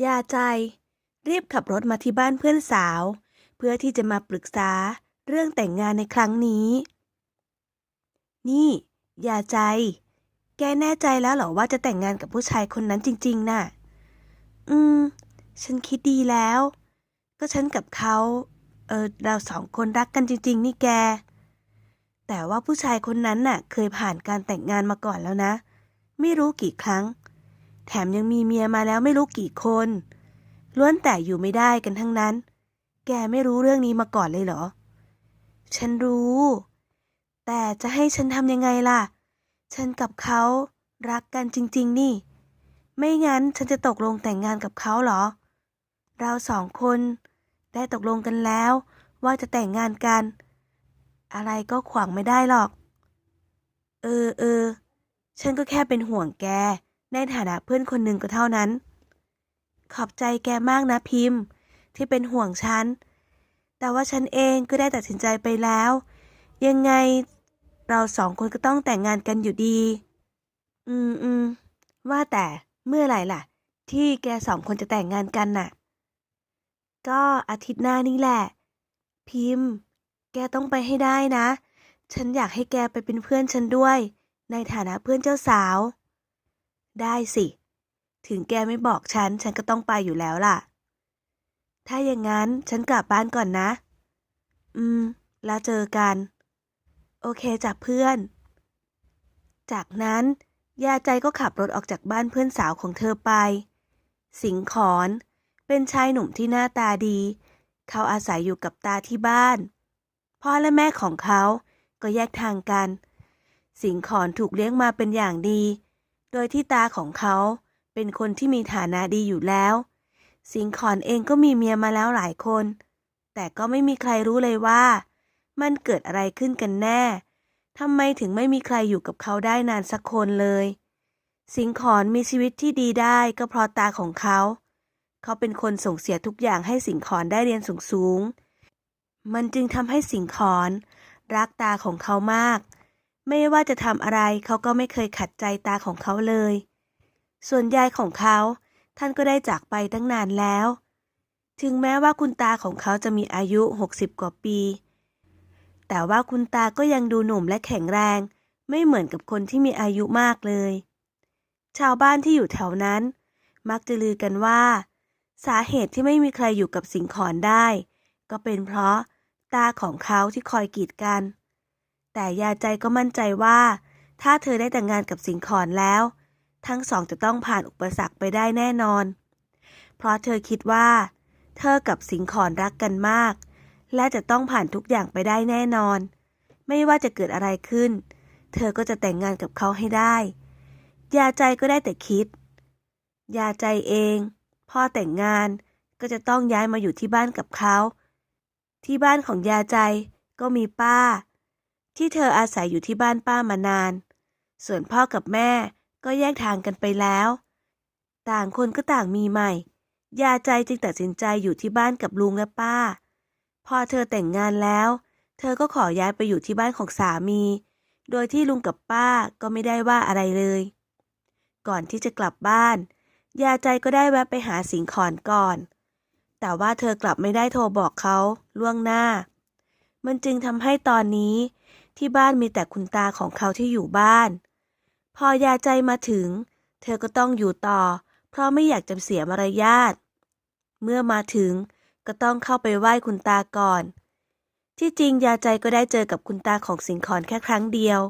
ยาใจ รีบขับรถมาที่บ้านเพื่อนสาว เพื่อที่จะมาปรึกษาเรื่องแต่งงานในครั้งนี้ นี่ ยาใจ แกแน่ใจแล้วเหรอว่าจะแต่งงานกับผู้ชายคนนั้นจริง ๆ น่ะ อืม ฉันคิดดีแล้ว ก็ฉันกับเขา เออเราสองคนรักกันจริง ๆ นี่แก แต่ว่าผู้ชายคนนั้นน่ะ เคยผ่านการแต่งงานมาก่อนแล้วนะ ไม่รู้กี่ครั้ง แถมยังมีเมียมาแล้วไม่รู้กี่คน ล้วนแต่อยู่ไม่ได้กันทั้งนั้น แกไม่รู้เรื่องนี้มาก่อนเลยเหรอ ฉันรู้ แต่จะให้ฉันทำยังไงล่ะ ฉันกับเขารักกันจริง ๆ นี่ ไม่งั้นฉันจะตกลงแต่งงานกับเขาเหรอ เราสองคนได้ตกลงกันแล้วว่าจะแต่งงานกัน อะไรก็ขวางไม่ได้หรอก เออเออ ฉันก็แค่เป็นห่วงแก ในฐานะเพื่อนคนหนึ่งก็เท่านั้น ขอบใจแกมากนะพิมพ์ ที่เป็นห่วงฉัน แต่ว่าฉันเองก็ได้ตัดสินใจไปแล้ว ยังไงเราสองคนก็ต้องแต่งงานกันอยู่ดี อืมอืมว่าแต่เมื่อไหร่ล่ะ ที่แกสองคนจะแต่งงานกันน่ะ ก็อาทิตย์หน้านี่แหละ พิมพ์ แกต้องไปให้ได้นะ ฉันอยากให้แกไปเป็นเพื่อนฉันด้วย ในฐานะเพื่อนเจ้าสาว ได้สิ ถึงแกไม่บอกฉัน ฉันก็ต้องไปอยู่แล้วล่ะ ถ้าอย่างนั้นฉันกลับบ้านก่อนนะ อืม แล้วเจอกัน โอเคจ้ะเพื่อน จากนั้นยาใจก็ขับรถออกจากบ้านเพื่อนสาวของเธอไป สิงขอน เป็นชายหนุ่มที่หน้าตาดี เขาอาศัยอยู่กับตาที่บ้าน พ่อและแม่ของเขาก็แยกทางกัน สิงขอนถูกเลี้ยงมาเป็นอย่างดี โดยที่ตาของเขาเป็นคนที่มีฐานะดีอยู่แล้ว สิงขอนเองก็มีเมียมาแล้วหลายคน แต่ก็ไม่มีใครรู้เลยว่า มันเกิดอะไรขึ้นกันแน่ทำไมถึงไม่มีใครอยู่กับเขาได้นานสักคนเลย สิงขอนมีชีวิตที่ดีได้ก็เพราะตาของเขา เขาเป็นคนส่งเสียทุกอย่างให้สิงขอนได้เรียนสูงๆมันจึงทำให้สิงขอนรักตาของเขามาก ไม่ว่าจะทำอะไรเขาก็ไม่เคยขัดใจตาของเขาเลย ส่วนยายของเขา ท่านก็ได้จากไปตั้งนานแล้ว ถึงแม้ว่าคุณตาของเขาจะมีอายุ 60 กว่าปี แต่ว่าคุณตาก็ยังดูหนุ่มและแข็งแรง ไม่เหมือนกับคนที่มีอายุมากเลย ชาวบ้านที่อยู่แถวนั้น มักจะลือกันว่า สาเหตุที่ไม่มีใครอยู่กับสิงขอนได้ ก็เป็นเพราะตาของเขาที่คอยกีดกัน แต่ยาใจก็มั่นใจว่า ถ้าเธอได้แต่งงานกับสิงขอนแล้ว ทั้งสองจะต้องผ่านอุปสรรคไปได้แน่นอน เพราะเธอคิดว่า เธอกับสิงขอนรักกันมาก และจะต้องผ่านทุกอย่างไปได้แน่นอน ไม่ว่าจะเกิดอะไรขึ้น เธอก็จะแต่งงานกับเขาให้ได้ ยาใจก็ได้แต่คิด ยาใจเองพ่อแต่งงานก็จะต้องย้ายมาอยู่ที่บ้านกับเขา ที่บ้านของยาใจก็มีป้า ที่เธออาศัยอยู่ที่บ้านป้ามานาน ส่วนพ่อกับแม่ก็แยกทางกันไปแล้ว ต่างคนก็ต่างมีใหม่ ยาใจจึงตัดสินใจอยู่ที่บ้านกับลุงและป้า พอเธอแต่งงานแล้ว เธอก็ขอย้ายไปอยู่ที่บ้านของสามี โดยที่ลุงกับป้าก็ไม่ได้ว่าอะไรเลย ก่อนที่จะกลับบ้าน ยาใจก็ได้แวะไปหาสิงขอนก่อน แต่ว่าเธอกลับไม่ได้โทรบอกเขาล่วงหน้า มันจึงทำให้ตอนนี้ ที่บ้านมีแต่คุณตาของเขาที่อยู่บ้าน พอยาใจมาถึง เธอก็ต้องอยู่ต่อ เพราะไม่อยากจะเสียมารยาทเมื่อมาถึงก็ต้องเข้าไปไหว้คุณตาก่อน ที่จริงยาใจก็ได้เจอกับคุณตาของสิงขอนแค่ครั้งเดียว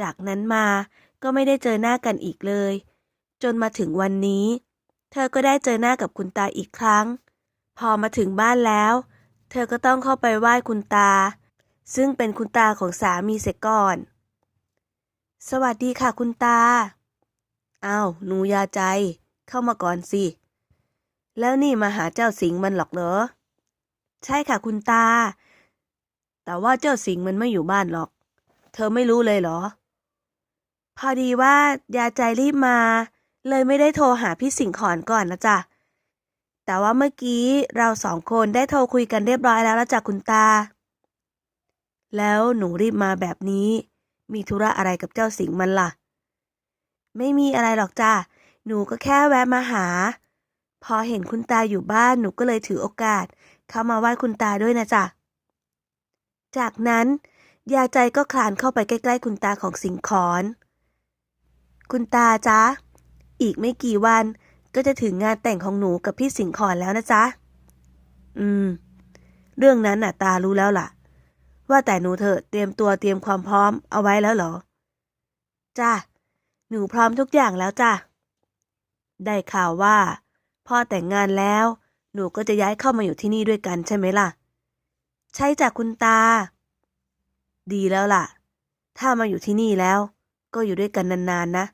จากนั้นมาก็ไม่ได้เจอหน้ากันอีกเลย จนมาถึงวันนี้ เธอก็ได้เจอหน้ากับคุณตาอีกครั้ง พอมาถึงบ้านแล้ว เธอก็ต้องเข้าไปไหว้คุณตา ซึ่งเป็นคุณตาของสามีเสียก่อน สวัสดีค่ะคุณตา อ้าวหนูยาใจ เข้ามาก่อนสิ แล้วนี่มาหาเจ้าสิงมันหรอกเหรอ ใช่ค่ะคุณตา แต่ว่าเจ้าสิงมันไม่อยู่บ้านหรอก เธอไม่รู้เลยเหรอ พอดีว่ายาใจรีบมา เลยไม่ได้โทรหาพี่สิงขอนก่อนนะจ๊ะแต่ว่าเมื่อกี้เราสองคนได้โทรคุยกันเรียบร้อยแล้วละจ้ะคุณตา แล้วหนูรีบมาแบบนี้ มีธุระอะไรกับเจ้าสิงมันล่ะ ไม่มีอะไรหรอกจ้ะหนูก็แค่แวะมาหา พอเห็นคุณตาอยู่บ้านหนูก็เลยถือโอกาส เข้ามาไหว้คุณตาด้วยนะจ๊ะ จากนั้นยาใจก็คลานเข้าไปใกล้ๆ คุณตาของสิงขอน คุณตาจ๊ะ อีกไม่กี่วันก็จะถึงงานแต่งของหนูกับพี่สิงขอนแล้วนะจ๊ะ อืม เรื่องนั้นน่ะตารู้แล้วล่ะ ว่าแต่หนูเถอะเตรียมตัวเตรียมความพร้อมเอาไว้แล้วเหรอ จ้ะหนูพร้อมทุกอย่างแล้วจ้ะได้ข่าวว่า พ่อแต่งงานแล้ว หนูก็จะย้ายเข้ามาอยู่ที่นี่ด้วยกันใช่ไหมล่ะ ใช่จ้ะคุณตา ดีแล้วล่ะ ถ้ามาอยู่ที่นี่แล้ว ก็อยู่ด้วยกันนานๆนะ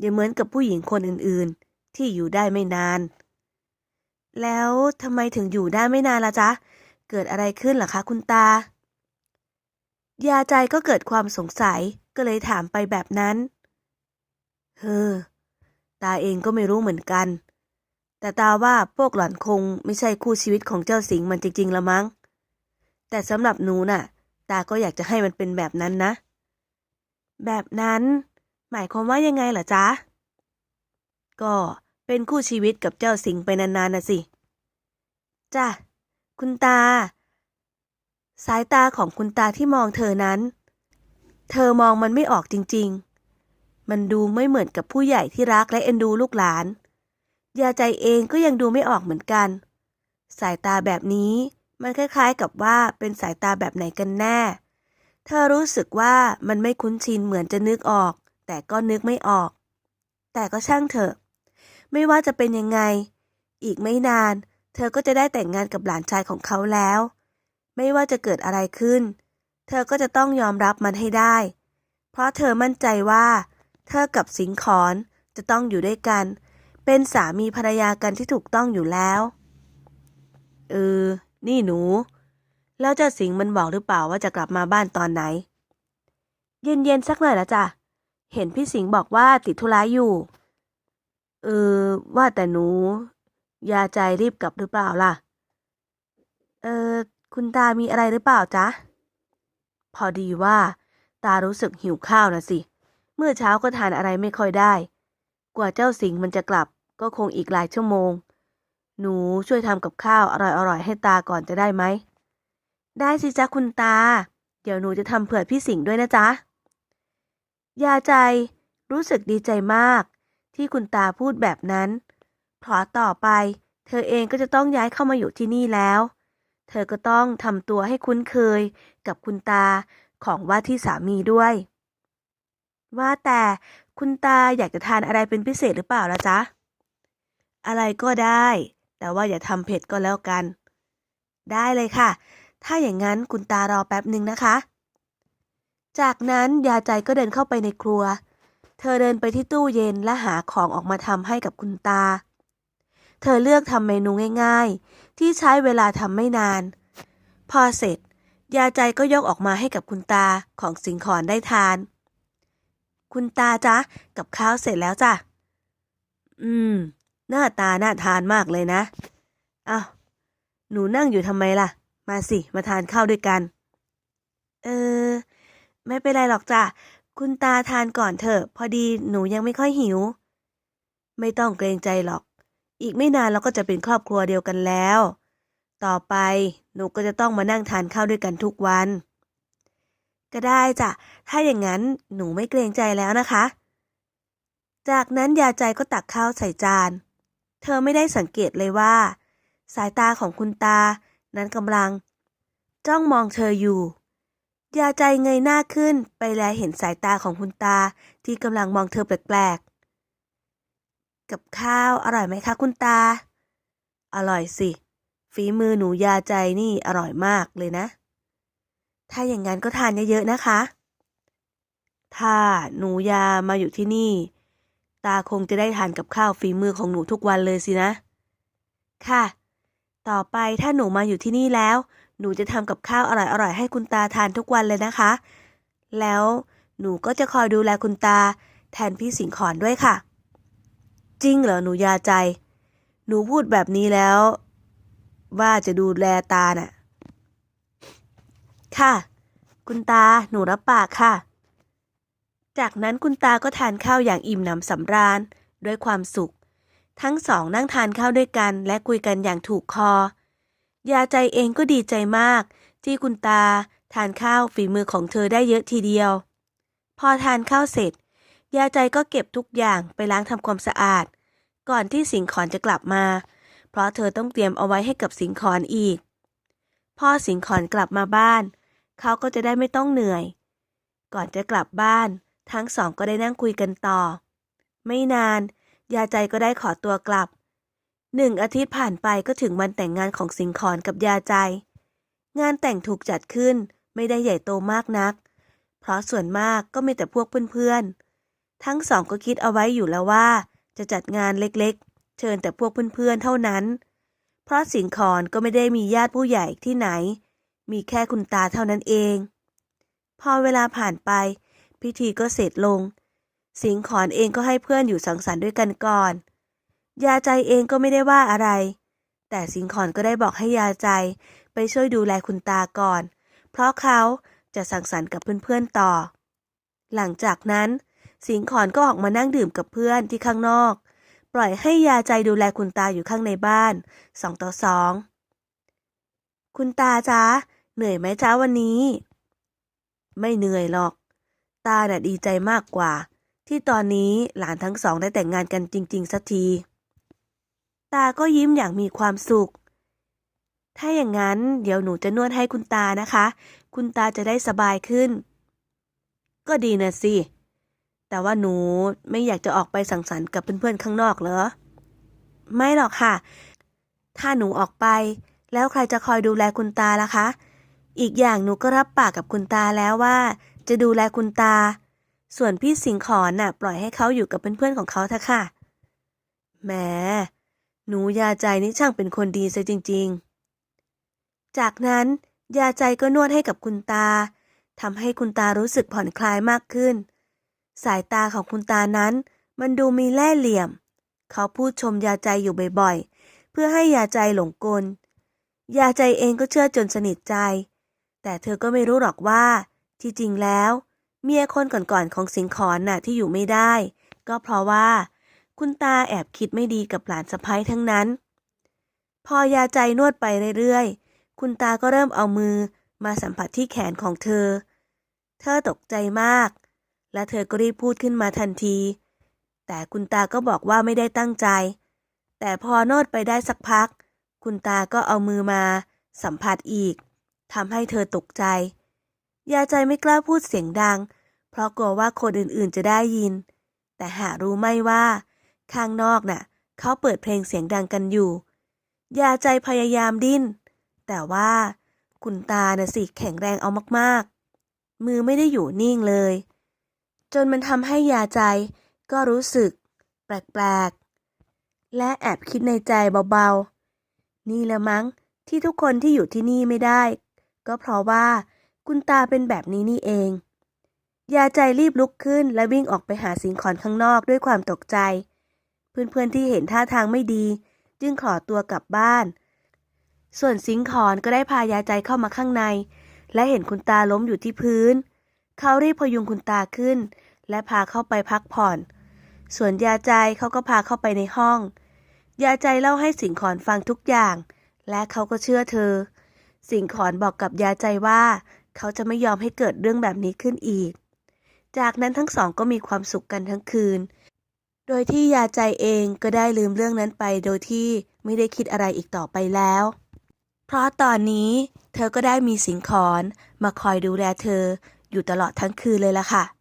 อย่าเหมือนกับผู้หญิงคนอื่นๆ ที่อยู่ได้ไม่นาน แล้วทำไมถึงอยู่ได้ไม่นานล่ะจ๊ะ เกิดอะไรขึ้นล่ะคะคุณตา ยาใจก็เกิดความสงสัยก็เลยถามไปแบบนั้น เฮ้อ ตาเองก็ไม่รู้เหมือนกัน แต่ตาว่าพวกหล่อนคงไม่ใช่คู่ชีวิตของเจ้าสิงมันจริง ๆ ละมั้ง แต่สำหรับหนูน่ะ ตาก็อยากจะให้มันเป็นแบบนั้นนะ แบบนั้น หมายความว่ายังไงเหรอจ๊ะ ก็เป็นคู่ชีวิตกับเจ้าสิงไปนานๆนะสิ จ้ะ คุณตา สายตาของคุณตาที่มองเธอนั้น เธอมองมันไม่ออกจริง ๆ มันดูไม่เหมือนกับผู้ใหญ่ที่รักและเอ็นดูลูกหลาน ยาใจเองก็ยังดูไม่ออกเหมือนกัน สายตาแบบนี้มันคล้ายๆกับว่าเป็นสายตาแบบไหนกันแน่ เธอรู้สึกว่ามันไม่คุ้นชินเหมือนจะนึกออก แต่ก็นึกไม่ออก แต่ก็ช่างเถอะ ไม่ว่าจะเป็นยังไง อีกไม่นาน เธอก็จะได้แต่งงานกับหลานชายของเขาแล้ว ไม่ว่าจะเกิดอะไรขึ้น เธอก็จะต้องยอมรับมันให้ได้ เพราะเธอมั่นใจว่า เธอกับสิงขอนจะต้องอยู่ด้วยกัน เป็นสามีภรรยากันที่ถูกต้องอยู่แล้วเออนี่หนู แล้วเจ้าสิงมันบอกหรือเปล่าว่าจะกลับมาบ้านตอนไหน เย็นๆสักหน่อยละจ้ะ เห็นพี่สิงบอกว่าติดธุระอยู่ เออ ว่าแต่หนู ยาใจรีบกลับหรือเปล่าล่ะ เออ คุณตามีอะไรหรือเปล่าจ๊ะ พอดีว่า ตารู้สึกหิวข้าวนะสิ เมื่อเช้าก็ทานอะไรไม่ค่อยได้ กว่าเจ้าสิงมันจะกลับ ก็คงอีกหลายชั่วโมง หนูช่วยทำกับข้าวอร่อยๆให้ตาก่อนจะได้ไหม ได้สิจ๊ะคุณตา เดี๋ยวหนูจะทำเผื่อพี่สิงด้วยนะจ๊ะ ยาใจรู้สึกดีใจมาก ที่คุณตาพูดแบบนั้นเพราะต่อไป เธอเองก็จะต้องย้ายเข้ามาอยู่ที่นี่แล้ว เธอก็ต้องทำตัวให้คุ้นเคยกับคุณตาของว่าที่สามีด้วย ว่าแต่คุณตาอยากจะทานอะไรเป็นพิเศษหรือเปล่าล่ะจ๊ะ อะไรก็ได้ แต่ว่าอย่าทำเผ็ดก็แล้วกัน ได้เลยค่ะ ถ้าอย่างนั้นคุณตารอแป๊บหนึ่งนะคะ จากนั้นยาใจก็เดินเข้าไปในครัว เธอเดินไปที่ตู้เย็นและหาของออกมาทำให้กับคุณตา เธอเลือกทำเมนูง่ายๆ ที่ใช้เวลาทำไม่นาน พอเสร็จ ยาใจก็ยกออกมาให้กับคุณตาของสิงขอนได้ทาน คุณตาจ๊ะ กับข้าวเสร็จแล้วจ้ะ อืม หน้าตาน่าทานมากเลยนะอ้าวหนูนั่งอยู่ทำไมล่ะ มาสิ มาทานข้าวด้วยกัน เออ ไม่เป็นไรหรอกจ้ะ คุณตาทานก่อนเถอะ พอดีหนูยังไม่ค่อยหิว ไม่ต้องเกรงใจหรอก อีกไม่นานเราก็จะเป็นครอบครัวเดียวกันแล้ว ต่อไปหนูก็จะต้องมานั่งทานข้าวด้วยกันทุกวัน ก็ได้จ้ะ ถ้าอย่างนั้นหนูไม่เกรงใจแล้วนะคะ จากนั้นยาใจก็ตักข้าวใส่จาน เธอไม่ได้สังเกตเลยว่า สายตาของคุณตา นั้นกำลัง จ้องมองเธออยู่ ยาใจเงยหน้าขึ้นไปแลเห็นสายตาของคุณตาที่กำลังมองเธอแปลก กับข้าวอร่อยไหมคะคุณตา อร่อยสิ ฝีมือหนูยาใจนี่อร่อยมากเลยนะ ถ้าอย่างนั้นก็ทานเยอะๆนะคะ ถ้าหนูยามาอยู่ที่นี่ ตาคงจะได้ทานกับข้าวฝีมือของหนูทุกวันเลยสินะ ค่ะ ต่อไปถ้าหนูมาอยู่ที่นี่แล้ว หนูจะทำกับข้าวอร่อยๆให้คุณตาทานทุกวันเลยนะคะ แล้วหนูก็จะคอยดูแลคุณตา แทนพี่สิงขอนด้วยค่ะ จริงเหรอหนูยาใจ หนูพูดแบบนี้แล้ว ว่าจะดูแลตาน่ะ ค่ะ คุณตาหนูรับปากค่ะ จากนั้นคุณตาก็ทานข้าวอย่างอิ่มหนำสำราญด้วยความสุข ทั้งสองนั่งทานข้าวด้วยกัน และคุยกันอย่างถูกคอ ยาใจเองก็ดีใจมาก ที่คุณตาทานข้าวฝีมือของเธอได้เยอะทีเดียว พอทานข้าวเสร็จ ยาใจก็เก็บทุกอย่างไปล้างทำความสะอาด ก่อนที่สิงขอนจะกลับมา เพราะเธอต้องเตรียมเอาไว้ให้กับสิงขอนอีก พ่อสิงขอนกลับมาบ้าน เขาก็จะได้ไม่ต้องเหนื่อย ก่อนจะกลับบ้าน ทั้งสองก็ได้นั่งคุยกันต่อ ไม่นาน ยาใจก็ได้ขอตัวกลับหนึ่งอาทิตย์ผ่านไปก็ถึงวันแต่งงานของสิงขอนกับยาใจ งานแต่งถูกจัดขึ้นไม่ได้ใหญ่โตมากนัก เพราะส่วนมากก็มีแต่พวกเพื่อนๆ ทั้งสองก็คิดเอาไว้อยู่แล้วว่า จะจัดงานเล็กๆ เชิญแต่พวกเพื่อนๆเท่านั้น เพราะสิงขอนก็ไม่ได้มีญาติผู้ใหญ่ที่ไหน มีแค่คุณตาเท่านั้นเอง พอเวลาผ่านไป พิธีก็เสร็จลง สิงขอนเองก็ให้เพื่อนอยู่สังสรรค์ด้วยกันก่อน ยาใจเองก็ไม่ได้ว่าอะไร แต่สิงขอนก็ได้บอกให้ยาใจไปช่วยดูแลคุณตาก่อน เพราะเขาจะสังสรรค์กับเพื่อนๆต่อ หลังจากนั้น สิงขอนก็ออกมานั่งดื่มกับเพื่อนที่ข้างนอก ปล่อยให้ยาใจดูแลคุณตาอยู่ข้างในบ้านสองต่อสองคุณตาจ๊ะเหนื่อยไหมจ๊ะวันนี้ ไม่เหนื่อยหรอก ตาน่ะดีใจมากกว่า ที่ตอนนี้หลานทั้งสองได้แต่งงานกันจริง ๆสักที ตาก็ยิ้มอย่างมีความสุข ถ้าอย่างนั้นเดี๋ยวหนูจะนวดให้คุณตานะคะ คุณตาจะได้สบายขึ้น ก็ดีนะสิ แต่ว่าหนูไม่อยากจะออกไปสังสรรค์กับเพื่อนๆข้างนอกเหรอ ไม่หรอกค่ะ ถ้าหนูออกไป แล้วใครจะคอยดูแลคุณตาล่ะคะ อีกอย่างหนูก็รับปากกับคุณตาแล้วว่า จะดูแลคุณตา ส่วนพี่สิงขอนน่ะ ปล่อยให้เขาอยู่กับเพื่อนๆของเขาเถอะค่ะ แหม หนูยาใจนี่ช่างเป็นคนดีซะจริง ๆ จากนั้นยาใจก็นวดให้กับคุณตาทำให้คุณตารู้สึกผ่อนคลายมากขึ้น สายตาของคุณตานั้น มันดูมีแล่เหลี่ยม เขาพูดชมยาใจอยู่บ่อยๆ เพื่อให้ยาใจหลงกล ยาใจเองก็เชื่อจนสนิทใจ แต่เธอก็ไม่รู้หรอกว่า ที่จริงแล้ว เมียคนก่อนๆของสิงขอนน่ะที่อยู่ไม่ได้ ก็เพราะว่า คุณตาแอบคิดไม่ดีกับหลานสะพ้ยทั้งนั้น พอยาใจนวดไปเรื่อยๆ คุณตาก็เริ่มเอามือมาสัมผัสที่แขนของเธอ เธอตกใจมาก และเธอก็รีบพูดขึ้นมาทันที แต่คุณตาก็บอกว่าไม่ได้ตั้งใจ แต่พอนวดไปได้สักพัก คุณตาก็เอามือมา สัมผัสอีกทำให้เธอตกใจ ยาใจไม่กล้าพูดเสียงดัง เพราะกลัวว่าคนอื่นๆจะได้ยิน แต่หารู้ไม่ว่า ข้างนอกน่ะ เขาเปิดเพลงเสียงดังกันอยู่ ยาใจพยายามดิ้น แต่ว่าคุณตาน่ะสิแข็งแรงเอามากๆ มือไม่ได้อยู่นิ่งเลย จนมันทำให้ยาใจก็รู้สึก แปลกๆ และแอบคิดในใจเบาๆ นี่ละมั้งที่ทุกคนที่อยู่ที่นี่ไม่ได้ ก็เพราะว่าคุณตาเป็นแบบนี้นี่เอง ยาใจรีบลุกขึ้นและวิ่งออกไปหาสิงขอนข้างนอกด้วยความตกใจ เพื่อนๆที่เห็นท่าทางไม่ดี จึงขอตัวกลับบ้าน ส่วนสิงขอนก็ได้พายาใจเข้ามาข้างใน และเห็นคุณตาล้มอยู่ที่พื้น เขารีบพยุงคุณตาขึ้น และพาเข้าไปพักผ่อน ส่วนยาใจเขาก็พาเข้าไปในห้อง ยาใจเล่าให้สิงขอนฟังทุกอย่าง และเขาก็เชื่อเธอ สิงขอนบอกกับยาใจว่า เขาจะไม่ยอมให้เกิดเรื่องแบบนี้ขึ้นอีก จากนั้นทั้งสองก็มีความสุขกันทั้งคืน โดยที่ยาใจเองก็ได้ลืมเรื่องนั้นไปโดยที่ไม่ได้คิดอะไรอีกต่อไปแล้ว เพราะตอนนี้เธอก็ได้มีสิงขอนมาคอยดูแลเธออยู่ตลอดทั้งคืนเลยล่ะค่ะ